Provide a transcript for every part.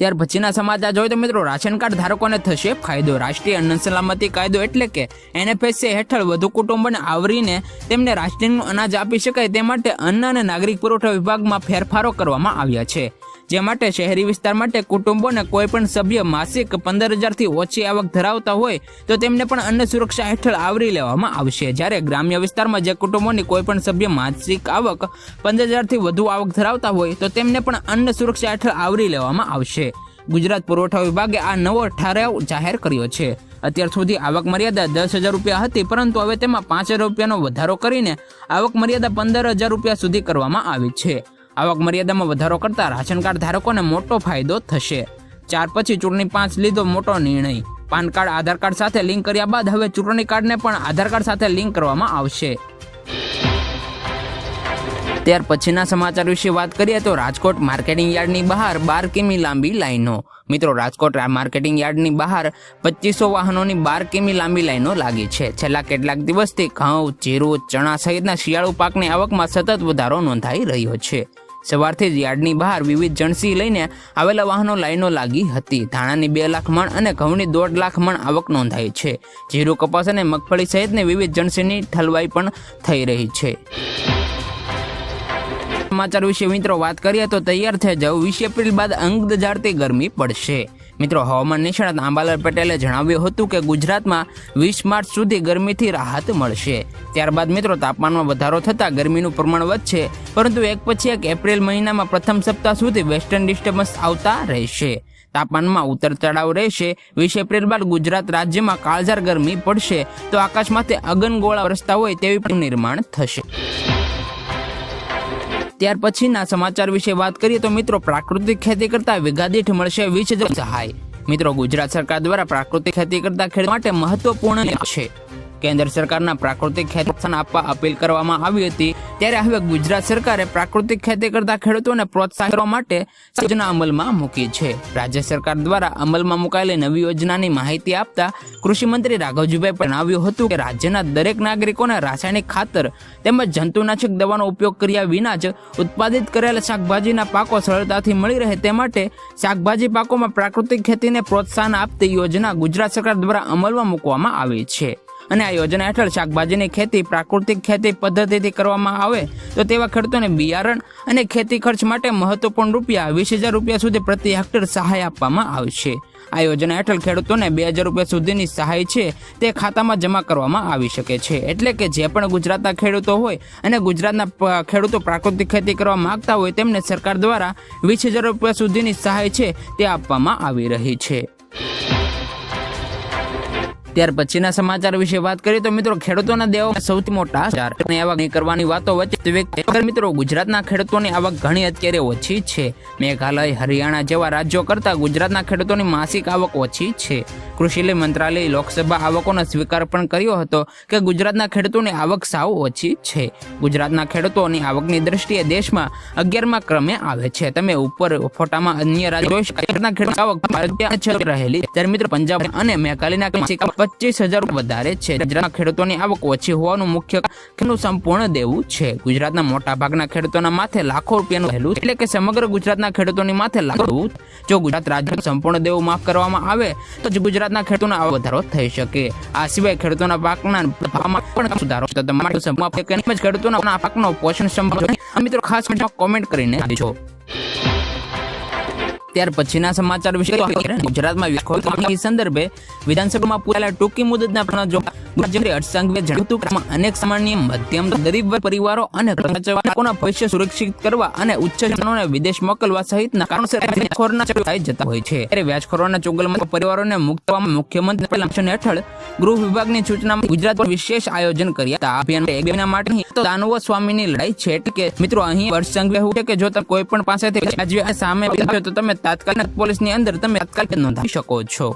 ત્યાર પછીના સમાચાર જોઈએ તો મિત્રો રાશન કાર્ડ ધારકોને થશે ફાયદો. રાષ્ટ્રીય અન્ન સલામતી કાયદો એટલે કે એનએફએસએ હેઠળ વધુ કુટુંબને આવરીને તેમને રાષ્ટ્રીયનું અનાજ આપી શકાય તે માટે અન્ન અને નાગરિક પુરવઠા વિભાગમાં ફેરફારો કરવામાં આવ્યા છે. જે માટે શહેરી વિસ્તાર માટે કુટુંબોને કોઈ પણ સભ્ય માસિક પંદર હજારથી ઓછી આવક ધરાવતા હોય, તો તેમને પણ અન્ન સુરક્ષા હેઠળ આવરી લેવામાં આવશે. જ્યારે ગ્રામ્ય વિસ્તારમાં જે કુટુંબોની કોઈ પણ સભ્ય માસિક આવક પંદર હજારથી વધુ આવક ધરાવતા હોય, તો તેમને પણ અન્ન સુરક્ષા હેઠળ આવરી લેવામાં આવશે. ગુજરાત પુરવઠા વિભાગે આ નવો ઠરાવ જાહેર કર્યો છે. અત્યાર સુધી આવક મર્યાદા દસ હજાર રૂપિયા હતી, પરંતુ હવે તેમાં પાંચ હજાર રૂપિયાનો વધારો કરીને આવક મર્યાદા પંદર હજાર રૂપિયા સુધી કરવામાં આવી છે. આવક મર્યાદામાં વધારો કરતા રાશન કાર્ડ ધારકોને મોટો ફાયદો થશે. ચાર પછી ચૂંટણી પાંચ લીધો મોટો નિર્ણય. પાન કાર્ડ, આધાર કાર્ડ સાથે લિંક કર્યા બાદ હવે ચૂંટણી કાર્ડને પણ આધાર કાર્ડ સાથે લિંક કરવામાં આવશે. ત્યાર પછીના સમાચાર વિશે વાત કરીએ તો રાજકોટ માર્કેટિંગ યાર્ડની બહાર બાર કિમી લાંબી લાઈનો. મિત્રો, રાજકોટ માર્કેટિંગ યાર્ડની બહાર પચીસો વાહનોની બાર કિમી લાંબી લાઈનો લાગી છે. છેલ્લા કેટલાક દિવસથી ઘઉં, જીરું, ચણા સહિતના શિયાળુ પાકની આવકમાં સતત વધારો નોંધાઈ રહ્યો છે. સવારથી જ યાર્ડની બહાર વિવિધ જણસી લઈને આવેલા વાહનો લાઈનો લાગી હતી. ધાણાની બે લાખ મણ અને ઘઉંની દોઢ લાખ મણ આવક નોંધાઈ છે. જીરું કપાસ અને મગફળી સહિતની વિવિધ જણસીની ઠલવાઈ પણ થઈ રહી છે. સમાચાર વિશે મિત્રો વાત કરીએ તો તૈયાર થઈ જાવ વીસ એપ્રિલ બાદ અંગ જાળતી ગરમી પડશે. મિત્રો હવામાન નિષ્ણાત આંબાલાલ પટેલે જણાવ્યું હતું કે ગુજરાતમાં વીસ માર્ચ સુધી ગરમીથી રાહત મળશે. ત્યારબાદ મિત્રો તાપમાનમાં વધારો થતાં ગરમીનું પ્રમાણ વધશે, પરંતુ એક પછી એક એપ્રિલ મહિનામાં પ્રથમ સપ્તાહ સુધી વેસ્ટર્ન ડિસ્ટર્બન્સ આવતા રહેશે. તાપમાનમાં ઉતર ચઢાવ રહેશે, વીસ એપ્રિલ બાદ ગુજરાત રાજ્યમાં કાળઝાર ગરમી પડશે, તો આકાશમાંથી અગનગોળા વરસતા હોય તેવી પણ નિર્માણ થશે. ત્યાર પછીના સમાચાર વિશે વાત કરીએ તો મિત્રો, પ્રાકૃતિક ખેતી કરતા વિઘા દીઠ મળશે વીસ સહાય. મિત્રો, ગુજરાત સરકાર દ્વારા પ્રાકૃતિક ખેતી કરતા ખેડૂત માટે મહત્વપૂર્ણ છે. કેન્દ્ર સરકારના પ્રાકૃતિક ખેતી પ્રોત્સાહન આપવા અપીલ કરવામાં આવી હતી. ત્યારે હવે ગુજરાત સરકારે પ્રાકૃતિક ખેતી કરતા ખેડૂતોને પ્રોત્સાહન કરવા માટે યોજના અમલમાં મૂકી છે. રાજ્ય સરકાર દ્વારા અમલમાં મુકાયેલી નવી યોજનાની માહિતી આપતા કૃષિમંત્રી રાઘવજીભાઈ જણાવ્યું હતું કે રાજ્યના દરેક નાગરિકોને રાસાયણિક ખાતર તેમજ જંતુનાશક દવાનો ઉપયોગ કર્યા વિના જ ઉત્પાદિત કરેલા શાકભાજીના પાકો સરળતાથી મળી રહે તે માટે શાકભાજી પાકોમાં પ્રાકૃતિક ખેતીને પ્રોત્સાહન આપતી યોજના ગુજરાત સરકાર દ્વારા અમલમાં મૂકવામાં આવી છે. અને આ યોજના હેઠળ શાકભાજીની ખેતી પ્રાકૃતિક ખેતી પદ્ધતિથી કરવામાં આવે તો તેવા ખેડૂતોને બિયારણ અને ખેતી ખર્ચ માટે મહત્વપૂર્ણ રૂપિયા વીસ હજાર રૂપિયા સુધી પ્રતિ હેક્ટર સહાય આપવામાં આવશે આ યોજના હેઠળ ખેડૂતોને બે હજાર રૂપિયા સુધીની સહાય છે તે ખાતામાં જમા કરવામાં આવી શકે છે. એટલે કે જે પણ ગુજરાતના ખેડૂતો હોય અને ગુજરાતના ખેડૂતો પ્રાકૃતિક ખેતી કરવા માંગતા હોય તેમને સરકાર દ્વારા વીસ હજાર રૂપિયા સુધીની સહાય છે તે આપવામાં આવી રહી છે. ત્યાર પછીના સમાચાર વિશે વાત કરીએ તો મિત્રો ખેડૂતોના દેવો સૌથી મોટા અને આવક કરવાની વાતો વચ્ચે મિત્રો ગુજરાતના ખેડૂતોની આવક ઘણી અત્યારે ઓછી છે. મેઘાલય, હરિયાણા જેવા રાજ્યો કરતા ગુજરાતના ખેડૂતોની માસિક આવક ઓછી છે. કૃષિ મંત્રાલયે લોકસભા આવકોનો સ્વીકાર પણ કર્યો હતો કે ગુજરાતના ખેડૂતોની આવક સાવ ઓછી છે. ગુજરાતના ખેડૂતોની આવકની દ્રષ્ટિએ દેશમાં અગિયારમાં ક્રમે આવે છે. તમે ઉપર ફોટામાં અન્ય રાજ્યો ખેડૂત આવક રહેલી ત્યારે મિત્રો પંજાબ અને મેઘાલયના પચીસ હજાર વધારે છે. ગુજરાતના ખેડૂતોની આવક ઓછી હોવાનું મુખ્ય કારણનું સંપૂર્ણ દેવું છે. ગુજરાતના મોટા ભાગના ખેડૂતોના માથે લાખો રૂપિયાનું રહેલું એટલે કે સમગ્ર ગુજરાતના ખેડૂતોની માથે લાખો જો ગુજરાત રાજ્ય સંપૂર્ણ દેવું માફ કરવામાં આવે, તો જ ગુજરાતના ખેડૂતોનો આવક વધારો થઈ શકે. આ સિવાય ખેડૂતોના પાકના ભાવમાં પણ સુધારો તમારે ખેડૂતોના પાકનો પોષણ સંભાળ મિત્રો ખાસ કોમેન્ટ કરીને આપજો ત્યાર પછીના સમાચાર વિશે ગુજરાતમાં સંદર્ભે વિધાનસભામાં પૂરાયેલા ટૂંકી મુદતના મુખ્યમંત્રી હર્ષ જણાવ્યું હતું અનેક સામાન્ય, મધ્યમ, ગરીબ પરિવારો અને કર્મચારીઓના ભવિષ્ય સુરક્ષિત કરવા અને ઉચ્ચ શિક્ષણોને વિદેશ મોકલવા સહિતના કારણોસર વ્યાજખોરના થઈ જતા હોય છે. ત્યારે વ્યાજખોરોના ચુંગલમાં પરિવારોને મુક્ત મુખ્યમંત્રી લક્ષણ હેઠળ ગૃહ વિભાગની સૂચનામાં ગુજરાત વિશેષ આયોજન કર્યા હતા. અભિયાન એક મહિના માટે તો દાનવ સ્વામીની લડાઈ છે. કે મિત્રો, અહીં વર્ષ હું કે જો તમે કોઈ પણ પાસેથી સામે તો તમે તાત્કાલિક પોલીસની અંદર તમે તાત્કાલિક નોંધાવી શકો છો.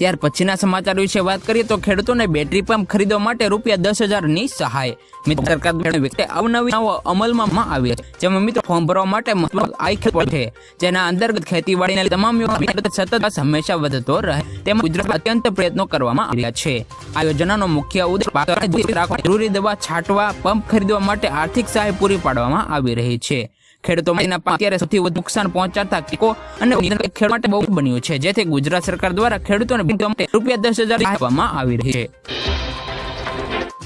ત્યાર પછીના સમાચાર વિશે વાત કરીએ તો ખેડૂતોને બેટરી પંપ ખરીદવા માટે રૂપિયા દસ હજારની સહાય. મિત્ર સરકાર વ્યક્તિ અવનવી નવો અમલમાં આવી છે, જેમાં મિત્રો ફોર્મ ભરવા માટે છે, જેના અંતર્ગત ખેતીવાડીના તમામ સતત હંમેશા વધતો રહે. તેમાં ગુજરાત અત્યંત પ્રયત્નો કરવામાં આવ્યા છે. આ યોજનાનો મુખ્ય ઉદ્દેશ જરૂરી દવા છાંટવા, પંપ ખરીદવા માટે આર્થિક સહાય પૂરી પાડવામાં આવી રહી છે. ખેડૂતો અત્યારે સૌથી વધુ નુકસાન પહોંચાડતા કિકો અને ખેડૂત માટે બહુ બન્યું છે, જેથી ગુજરાત સરકાર દ્વારા ખેડૂતોને રૂપિયા દસ હજાર આપવામાં આવી રહી છે.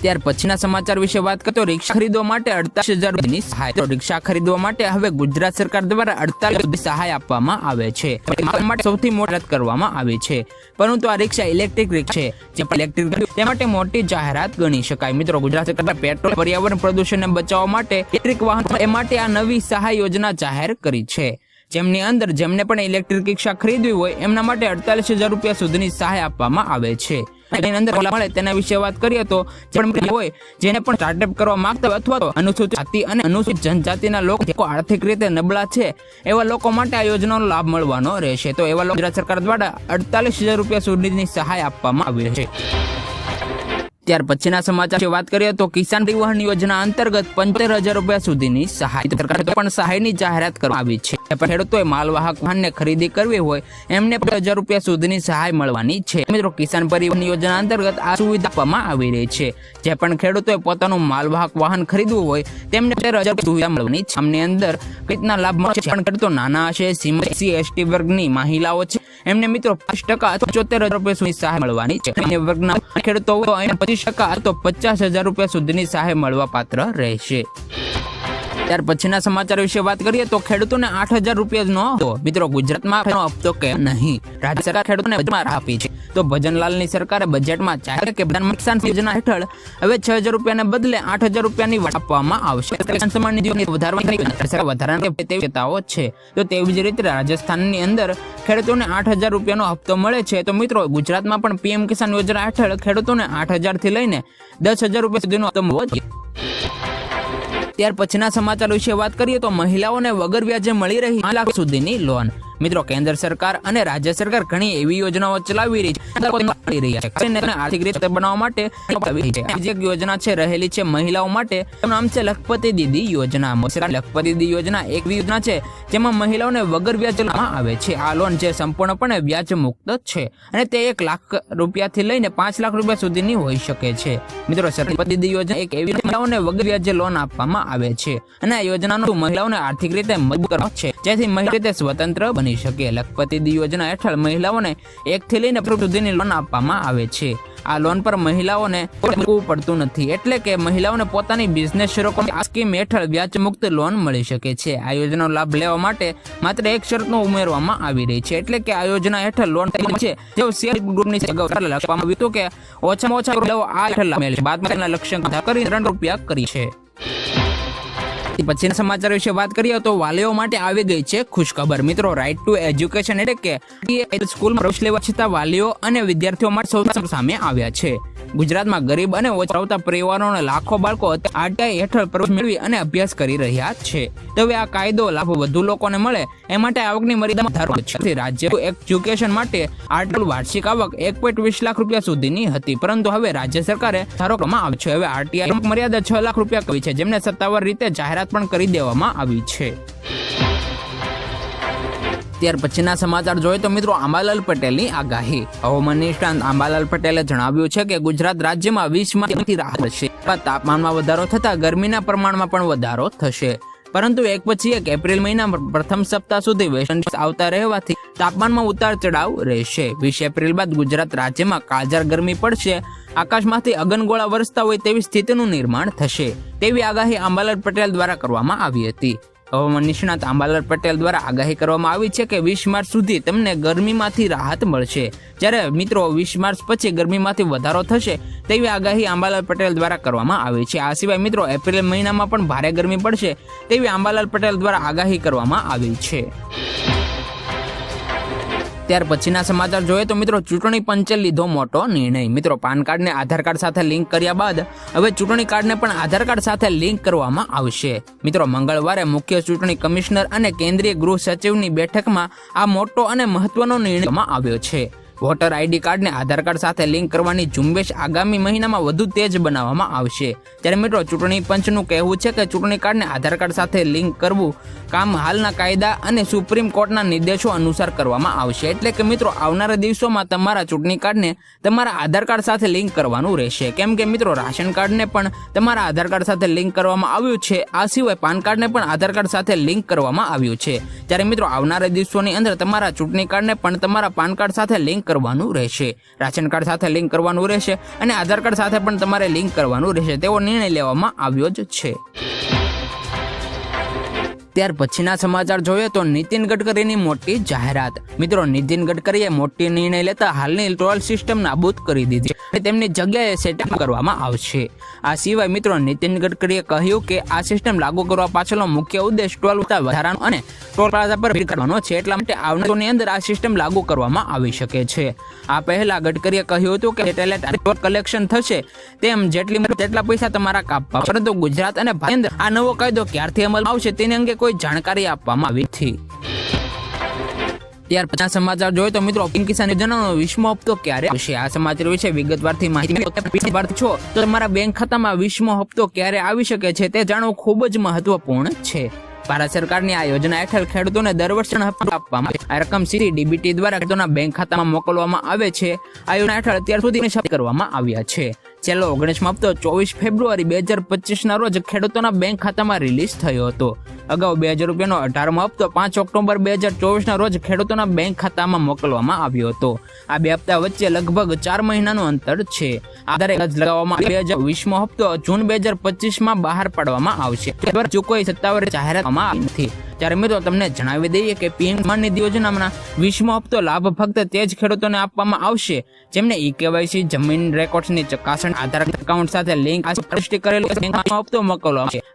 ત્યાર પછીના સમાચાર વિશે વાત કરતો રિક્ષા ખરીદવા માટે અડતાલીસ હજાર રૂપિયાની સહાય. રિક્ષા ખરીદવા માટે હવે ગુજરાત સરકાર દ્વારા અડતાલીસ સહાય આપવામાં આવે છે. માટે સૌથી મોટી કરવામાં આવી છે. પરંતુ આ રિક્ષા ઇલેક્ટ્રિક રિક્ષા છે. જે ઇલેક્ટ્રિક તે માટે મોટી જાહેરાત ગણી શકાય. મિત્રો, ગુજરાત સરકાર પેટ્રોલ, પર્યાવરણ પ્રદૂષણને બચાવવા માટે ઇલેક્ટ્રિક વાહન એ માટે આ નવી સહાય યોજના જાહેર કરી છે. જેમની અંદર જેમને પણ ઇલેક્ટ્રિક રિક્ષા ખરીદવી હોય, એમના માટે અડતાલીસ હજાર રૂપિયા સુધીની સહાય આપવામાં આવે છે. અંદર મળે તેના વિશે વાત કરીએ તો હોય, જેને પણ સ્ટાર્ટઅપ કરવા માંગતા હોય અથવા તો અનુસૂચિત જાતિ અને અનુસૂચિત જનજાતિના લોકો આર્થિક રીતે નબળા છે, એવા લોકો માટે આ યોજનાનો લાભ મળવાનો રહેશે. તો એવા લોકો ગુજરાત સરકાર દ્વારા અડતાલીસ હજાર રૂપિયા સુધીની સહાય આપવામાં આવી છે. ત્યાર પછીના સમાચાર વાત કરીએ તો કિસાન પરિવહન યોજના અંતર્ગત પંચોતેર હજાર રૂપિયા સુધીની સહાય સરકાર પણ સહાયની જાહેરાત કરવામાં આવી છે. ખેડૂતોએ માલવાહક વાહનને ખરીદી કરવી હોય એમને પણ હજાર રૂપિયા સુધીની સહાય મળવાની છે. મિત્રો કિસાન પરિવહન યોજના અંતર્ગત આ સુવિધા આપવામાં આવી રહી છે. જે પણ ખેડૂતોએ પોતાનું માલવાહક વાહન ખરીદવું હોય તેમને તેર હજાર સુવિધા મળવાની છે. આમની અંદર કેટલા લાભ મળશે પણ ખેડૂતો નાના હશે સીએસસી એસટી વર્ગની મહિલાઓ છે. એમને મિત્રો પાંચ ટકા અથવા ચોતેર હજાર રૂપિયા સુધી સહાય મળવાની છે. અન્ય વર્ગના ખેડૂતો હોય એને પચીસ ટકા અથવા પચાસ હજાર રૂપિયા સુધીની સહાય મળવા પાત્ર રહેશે. ત્યાર પછીના સમાચાર વિશે વાત કરીએ તો ખેડૂતોને આઠ હજાર રૂપિયા નો મિત્રો, ગુજરાતમાં હપ્તો કે નહીં? રાજ્ય સરકાર ખેડૂતોને આપી છે. તો ભજનલાલની સરકારે બજેટમાં જાહેર કે પ્રધાનમંત્રી કિસાન યોજના હેઠળ હવે છ હજાર રૂપિયાને બદલે આઠ હજાર રૂપિયાની વાટ આપવામાં આવશે. વધારવાની વધારાની છે. તો તેવી જ રીતે રાજસ્થાનની અંદર ખેડૂતોને આઠ હજાર રૂપિયાનો હપ્તો મળે છે. તો મિત્રો, ગુજરાતમાં પણ પીએમ કિસાન યોજના હેઠળ ખેડૂતોને આઠ હજારથી લઈને દસ હજાર રૂપિયા સુધીનો હપ્તો મળવો ત્યાર પછીના સમાચાર વિશે વાત કરીએ તો મહિલાઓને વગર વ્યાજે મળી રહી લાખ સુધીની લોન મિત્રો, કેન્દ્ર સરકાર અને રાજ્ય સરકાર ઘણી એવી યોજનાઓ ચલાવી રહી છે. આર્થિક રીતે બનાવવા માટે યોજના છે, રહેલી છે મહિલાઓ માટે નામ છે લખપતિ દીદી યોજના. લખપતિ દીદી યોજના એક યોજના છે, જેમાં મહિલાઓને વગર વ્યાજ આપવામાં આવે છે. આ લોન જે સંપૂર્ણપણે વ્યાજ મુક્ત છે અને તે એક લાખ રૂપિયાથી લઈને પાંચ લાખ રૂપિયા સુધીની હોઈ શકે છે. મિત્રો દીદી યોજના એક એવી મહિલાઓને વગર વ્યાજે લોન આપવામાં આવે છે. અને આ યોજનાનું મહિલાઓને આર્થિક રીતે મજબૂત કરવાનો છે. જેથી મહિલા રીતે સ્વતંત્ર બની. શકે. લખપતિ દી યોજના હેઠળ મહિલાઓને એકથી લઈને સુધીની લોન આપવામાં આવે છે. આ લોન પર મહિલાઓને પડતું નથી. એટલે કે મહિલાઓને પોતાની બિઝનેસ શરૂ કરવા સ્કીમ હેઠળ વ્યાજ મુક્ત લોન મળી શકે છે. આ યોજનાનો લાભ લેવા માટે માત્ર એક શરતનો ઉમેરવામાં આવી રહી છે. એટલે કે આ યોજના હેઠળ લોન છે. જે શેર ગ્રુપની લખવામાં આવ્યું હતું કે ઓછામાં ઓછા આ હેઠળ બાદમાં લક્ષ્ય કરી ત્રણ રૂપિયા કરી છે. પછીના સમાચાર વિશે વાત કરીએ તો વાલીઓ માટે આવી ગઈ છે ખુશખબર. મિત્રો રાઇટ ટુ એજ્યુકેશન એટલે કે સ્કૂલમાં પ્રવેશ લેવા છતાં વાલીઓ અને વિદ્યાર્થીઓ માટે સૌ સામે આવ્યા છે. ગુજરાતમાં ગરીબ અને ઓછાવતા પરિવારોના લાખો બાળકો આરટીઆઈ હેઠળ પ્રવેશ મેળવી અને અભ્યાસ કરી રહ્યા છે. તો આ કાયદો લાભ વધુ લોકોને મળે એ માટે આવકની મર્યાદામાં વધારો છે. રાજ્ય એજ્યુકેશન માટે આરટીઆઈ વાર્ષિક આવક એક પોઈન્ટ વીસ લાખ રૂપિયા સુધીની હતી. પરંતુ હવે રાજ્ય સરકારે ધારો કરવામાં આવ્યો છે. હવે આરટીઆઈ મર્યાદા છ લાખ રૂપિયા કરી છે, જેમને સત્તાવાર રીતે જાહેરાત પણ કરી દેવામાં આવી છે. ત્યાર પછીના સમાચાર જોઈએ તો મિત્રો આંબાલાલ પટેલની આગાહી. હવામાન નિષ્ણાંત આંબાલાલ પટેલે જણાવ્યું છે કે ગુજરાત રાજ્યમાં વીસમાંથી રાહત થશે. તાપમાનમાં વધારો થતા ગરમીના પ્રમાણમાં પણ વધારો થશે. પરંતુ એક પછી એક એપ્રિલ મહિના પ્રથમ સપ્તાહ સુધી વેસ્ટ આવતા રહેવાથી તાપમાનમાં ઉતાર ચઢાવ રહેશે. વીસ એપ્રિલ બાદ ગુજરાત રાજ્યમાં કાળઝાળ ગરમી પડશે. આકાશમાંથી અગનગોળા વરસતા હોય તેવી સ્થિતિનું નિર્માણ થશે. તેવી આગાહી આંબાલાલ પટેલ દ્વારા કરવામાં આવી હતી. હવામાન નિષ્ણાત આંબાલાલ પટેલ દ્વારા આગાહી કરવામાં આવી છે કે વીસ માર્ચ સુધી તમને ગરમીમાંથી રાહત મળશે. જ્યારે મિત્રો વીસ માર્ચ પછી ગરમીમાંથી વધારો થશે તેવી આગાહી આંબાલાલ પટેલ દ્વારા કરવામાં આવી છે. આ સિવાય મિત્રો એપ્રિલ મહિનામાં પણ ભારે ગરમી પડશે તેવી આંબાલાલ પટેલ દ્વારા આગાહી કરવામાં આવી છે. ત્યાર પછીના સમાચાર જોઈએ તો મિત્રો ચૂંટણી પંચે લીધો મોટો નિર્ણય. મિત્રો પાન કાર્ડને આધાર કાર્ડ સાથે લિંક કર્યા બાદ હવે ચૂંટણી કાર્ડને પણ આધાર કાર્ડ સાથે લિંક કરવામાં આવશે. મિત્રો મંગળવારે મુખ્ય ચૂંટણી કમિશનર અને કેન્દ્રીય ગૃહ સચિવની બેઠકમાં આ મોટો અને મહત્વનો નિર્ણય આવ્યો છે. વોટર આઈડી કાર્ડને આધાર કાર્ડ સાથે લિંક કરવાની ઝુંબેશ આગામી મહિનામાં વધુ તેજ બનાવવામાં આવશે. ત્યારે મિત્રો, ચૂંટણી પંચનું કહેવું છે કે ચૂંટણી કાર્ડને આધાર કાર્ડ સાથે લિંક કરવું કામ હાલના કાયદા અને સુપ્રીમ કોર્ટના નિર્દેશો અનુસાર કરવામાં આવશે. એટલે કે મિત્રો, આવનારા દિવસોમાં તમારા ચૂંટણી કાર્ડને તમારા આધાર કાર્ડ સાથે લિંક કરવાનું રહેશે. કેમ કે મિત્રો, રાશન કાર્ડને પણ તમારા આધાર કાર્ડ સાથે લિંક કરવામાં આવ્યું છે. આ સિવાય પાન કાર્ડને પણ આધાર કાર્ડ સાથે લિંક કરવામાં આવ્યું છે. ત્યારે મિત્રો, આવનારા દિવસોની અંદર તમારા ચૂંટણી કાર્ડને પણ તમારા પાન કાર્ડ સાથે લિંક કરવાનું રહેશે. રાશન કાર્ડ સાથે લિંક કરવાનું રહેશે અને આધાર કાર્ડ સાથે પણ તમારે લિંક કરવાનું રહેશે. તેવો નિર્ણય લેવામાં આવ્યો જ છે. ત્યાર પછીના સમાચાર જોઈએ તો નીતિન ગડકરીની મોટી જાહેરાત. મિત્રો, નીતિન ગડકરીએ મોટી નિર્ણય લેતા હાલની ટોલ સિસ્ટમ નાબૂદ કરી દીધી તેમની જગ્યાએ સેટઅપ કરવામાં આવશે. આ સિવાય મિત્રો, નીતિન ગડકરીએ કહ્યું કે આ સિસ્ટમ લાગુ કરવા પાછળનો મુખ્ય ઉદ્દેશ ટોલ વધારાનો અને ટોલ પ્લાઝા પર ભીડ કરવાનો છે એટલા માટે આવનારની અંદર આ સિસ્ટમ લાગુ કરવામાં આવી શકે છે. આ પહેલા ગડકરીએ કહ્યું હતું કે સેટેલાઇટ ટોલ કલેક્શન થશે તેમ જેટલી તેટલા પૈસા તમારા કાપવા. પરંતુ ગુજરાત અને ભારત આ નવો કાયદો ક્યારથી અમલમાં આવશે તેની અંગે કોઈ જાણકારી આપવામાં આવી હતી ત્યાર પછી સમાચાર જોઈએ તો મિત્રો પીએમ કિસાન યોજનાનો વીસમો હપ્તો ક્યારે આવશે? આ સમાચાર વિશે વિગતવારથી માહિતી છો, તો તમારા બેંક ખાતામાં વીસમો હપ્તો ક્યારે આવી શકે છે તે જાણવું ખૂબ જ મહત્વપૂર્ણ છે. ભારત સરકારની આ યોજના હેઠળ ખેડૂતોને દર વર્ષે આપવામાં આવે આ રકમ સીધી ડીબીટી દ્વારા ખેડૂતોના બેંક ખાતામાં મોકલવામાં આવે છે. આ યોજના હેઠળ અત્યાર સુધી કરવામાં આવ્યા છે. છેલ્લો ઓગણીસમો હપ્તો ચોવીસ ફેબ્રુઆરી બે હજાર પચીસના રોજ ખેડૂતોના બેંક ખાતામાં રિલીઝ થયો હતો. અગાઉ બે હજાર રૂપિયાનો અઢારમો હપ્તો પાંચ ઓક્ટોબર બે હજાર ચોવીસના રોજ ખેડૂતોના બેંક ખાતામાં મોકલવામાં આવ્યો હતો. આ બે હપ્તા વચ્ચે લગભગ ચાર મહિનાનું અંતર છે. આધારે લગાવવામાં બે હજાર વીસમો હપ્તો જૂન બે હજાર પચીસમાં બહાર પાડવામાં આવશે. ચૂકવાઈ સત્તાવાર જાહેરાતમાં આવી નથી. ત્યારે મિત્રો તમને જણાવી દઈએ કે પીએમ કિસાન નિધિ યોજનામાં વીસમો હપ્તો લાભ ફક્ત તે જ ખેડૂતોને આપવામાં આવશે જેમને ઈ કેવાયસી, જમીન રેકોર્ડ્સની ચકાસણી આધાર એકાઉન્ટ સાથે લિંક પુષ્ટિ કરેલું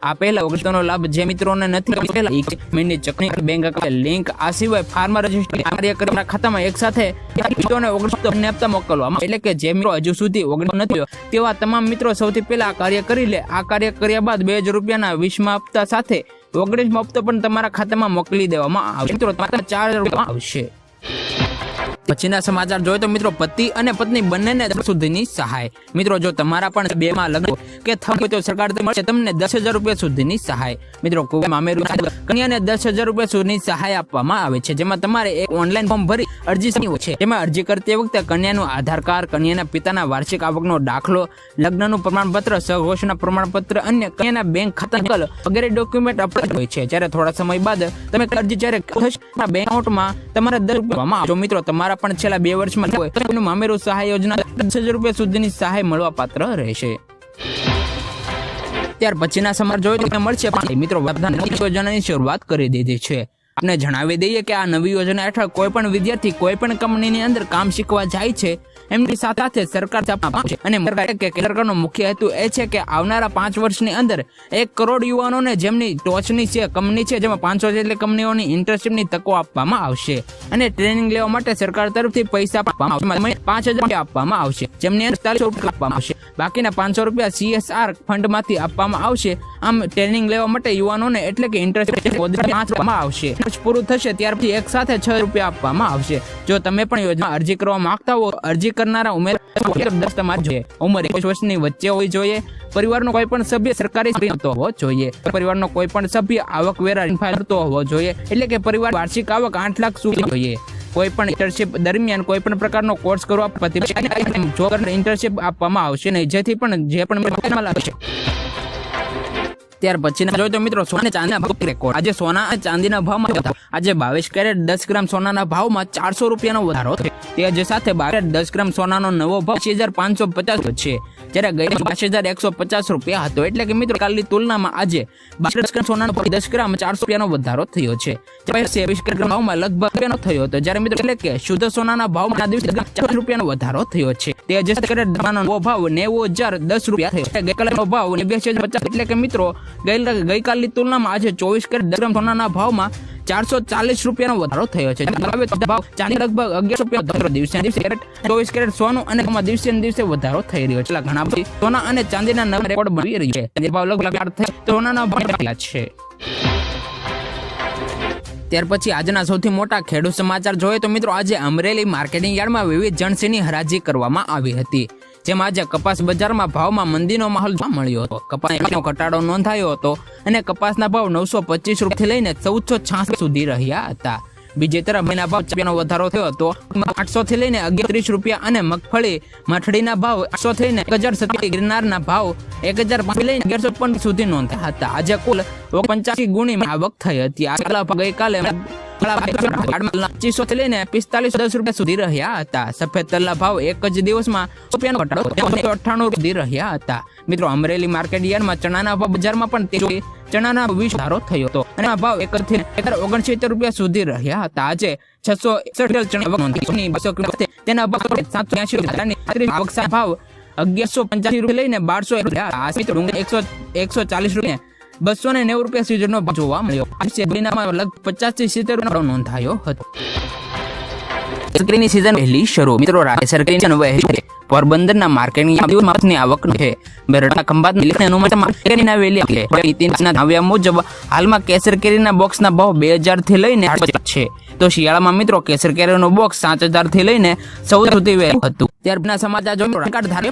આ પહેલા ઓગસ્ટનો લાભ જે મિત્રોને નથી ઈ જમીનની ચકની બેંક એકાઉન્ટ લિંક આ સિવાય ફાર્મર રજિસ્ટ્રી કાર્ય કરવાના ખાતામાં એક સાથે ખેડૂતોને ઓગણીસો હપ્તા મોકલવામાં. એટલે કે જે મિત્રો હજુ સુધી ઓગણીસો નથી તેવા તમામ મિત્રો સૌથી પહેલા આ કાર્ય કરી લે. આ કાર્ય કર્યા બાદ બે હજાર રૂપિયાના વીસમા હપ્તા સાથે ઓગણીસમો હપ્તો પણ તમારા ખાતામાં મોકલી દેવામાં આવશે. મિત્રો, તમારા ચાર હજાર આવશે. પછીના સમાચાર જોઈએ તો મિત્રો પતિ અને પત્ની બંનેને સુધીની સહાય. મિત્રો, જો તમારા પણ બે માં લગ્ન કે થયું તો સરકાર મળશે તમને દસ હજાર રૂપિયા સુધીની સહાય. મિત્રો કન્યાને દસ હજાર રૂપિયા સુધીની સહાય આપવામાં આવે છે. જેમાં તમારે એક ઓનલાઈન ફોર્મ ભરી અરજી છે. જેમાં અરજી કરતી વખતે કન્યાનું આધાર કાર્ડ, કન્યાના પિતાના વાર્ષિક આવકનો દાખલો, લગ્નનું પ્રમાણપત્ર, સહઘોષના પ્રમાણપત્ર અને કન્યાના બેંક ખાતા વગેરે ડોક્યુમેન્ટ અપલોડ હોય છે. જ્યારે થોડા સમય બાદ તમે અરજી જ્યારે બેંક અકાઉન્ટમાં તમારે દર મિત્રો, તમારા પણ છેલ્લા બે વર્ષમાં હોય મામેરું સહાય યોજના દસ હજાર રૂપિયા સુધીની સહાય મળવા પાત્ર રહેશે. ત્યાર પછીના સમાચાર જોઈએ તો મળશે, પણ મિત્રો વરદાન યોજનાની શરૂઆત કરી દીધી છે. આપણે જણાવી દઈએ કે આ નવી યોજના હેઠળ કોઈ પણ વિદ્યાર્થી કોઈ પણ કંપનીની અંદર કામ શીખવા જાય છે એમની સાથે સરકાર છે. અને સરકારનો મુખ્ય હેતુ એ છે કે આવનારા પાંચ વર્ષની અંદર એક કરોડ યુવાનોને જેમની ટોચની છે કંપની છે, જેમાં પાંચસો જેટલી કંપનીઓની ઇન્ટર્નશીપની તકો આપવામાં આવશે. અને ટ્રેનિંગ લેવા માટે સરકાર તરફથી પૈસા પાંચ હજાર આપવામાં આવશે. જેમની આપવામાં આવશે. બાકીના પાંચસો રૂપિયા સીએસઆર ફંડમાંથી આપવામાં આવશે. આમ ટ્રેનિંગ લેવા માટે યુવાનોને એટલે કે ઇન્ટરેસ્ટ આપવામાં આવશે. પૂરું થશે ત્યાર પછી એક સાથે છ રૂપિયા આપવામાં આવશે. જો તમે પણ યોજના અરજી કરવા માંગતા હો અરજી કરનારા ઉમેદવાર જોઈએ. ઉંમર એકવીસ વર્ષની વચ્ચે હોવી જોઈએ. પરિવારનો કોઈ પણ સભ્ય સરકારી કરતો હોવો જોઈએ. પરિવારનો કોઈ પણ સભ્ય આવકવેરા કરતો હોવો જોઈએ. એટલે કે પરિવાર વાર્ષિક આવક આઠ લાખ સુધી જોઈએ. કોઈ પણ ઇન્ટર્નશીપ દરમિયાન કોઈ પણ પ્રકારનો કોર્સ કરવા પ્રતિબંધ ઇન્ટર્નશીપ આપવામાં આવશે નહીં, જેથી પણ જે પણ ત્યાર પછી જોઈએ તો મિત્રો સોના ચાંદીના ભાવ રેકોર્ડ આજે સોના અને ચાંદીના ભાવમાં. આજે બાવીસ કેરેટ દસ ગ્રામ સોનાના ભાવમાં ચારસો રૂપિયાનો વધારો થયો. તે જ સાથે બાર દસ ગ્રામ સોનાનો નવો ભાવ પચીસ હજાર પાંચસો પચાસ છે. જ્યારે ગઈ પાંચ હજાર એકસો પચાસ રૂપિયા હતો. એટલે કે મિત્રો, કાલની તુલનામાં આજે દસ ગ્રામ સોનાનો દસ ગ્રામ ચારસો રૂપિયાનો વધારો થયો છે. વીસ ભાવમાં લગભગ રૂપિયાનો થયો હતો. જ્યારે મિત્રો, એટલે કે શુદ્ધ સોનાના ભાવમાં દિવસે ચાર રૂપિયાનો વધારો થયો છે. તે કેરેટ નવો ભાવ નેવું હજાર દસ રૂપિયા થયો. ગઈકાલનો ભાવ નેવ્યાસી હજાર પચાસ એટલે કે મિત્રો ગઈ ગઈકાલની તુલનામાં આજે ચોવીસ કેરેટ દસ ગ્રામ સોનાના ભાવમાં ચારસો ચાલીસ રૂપિયાનો વધારો થયો છે. ભાવ ચાંદી લગભગ અગિયાર રૂપિયા દિવસે દિવસે કેરેટ, ચોવીસ કેરેટ સોનું અને એમાં દિવસે દિવસે વધારો થઈ રહ્યો છે. ઘણા બધી સોના અને ચાંદીના નવા રેકોર્ડ બની રહી છે. ભાવ લગભગ સોનાના ભાવ છે. ત્યાર પછી આજના સૌથી મોટા ખેડૂત સમાચાર જોઈએ તો મિત્રો, આજે અમરેલી માર્કેટિંગ યાર્ડમાં વિવિધ જણસીની હરાજી કરવામાં આવી હતી. જેમાં આજે કપાસ બજારમાં ભાવમાં મંદીનો માહોલ જોવા મળ્યો હતો. કપાસનો ઘટાડો નોંધાયો હતો અને કપાસના ભાવ નવસો પચીસ રૂપિયાથી લઈને ચૌદસો છાસઠ સુધી રહ્યા હતા. બીજી તરફ મહિના ભાવ ચાનો વધારો થયો હતો. આઠસો થી લઈને અગિયત્રીસ રૂપિયા અને મગફળી મઠડીના ભાવ આઠસો થી લઈને એક હજાર સત્યાવીસ, ગિરનારના ભાવ એક હજાર પાંચ લઈને અગિયારસો પણ સુધી નોંધ્યા હતા. આજે કુલ પંચ્યાસી ગુણી આવક થઈ હતી. ગઈકાલે પચીસો થયો હતો અને ભાવ એક થી રૂપિયા સુધી રહ્યા હતા આજે છસો એકસઠ તેના ભાવ અગિયારસો પંચ્યાસી રૂપિયા લઈને બારસો એકસો એકસો ચાલીસ રૂપિયા બસો ને નેવું રૂપિયા ભાવ જોવા મળ્યો. લગભગ પચાસથી સિત્તેર નોંધાયો હતો. સરકારીની સિઝન વહેલી શરૂ. મિત્રો સરકારી વહેલી પોરબંદરના માર્કેટિંગ આવક છે. બેરડના ખંભાત અનુમાન વહેલી મુજબ, હાલમાં કેસર કેરીના બોક્સના ભાવ બે હજારથી લઈને છે. તો શિયાળામાં મિત્રો, કેસર કેરીનો બોક્સ સાત હજારથી લઈને સૌ સુધી વહેલું હતું. ત્યારબાદ સમાચાર ધારે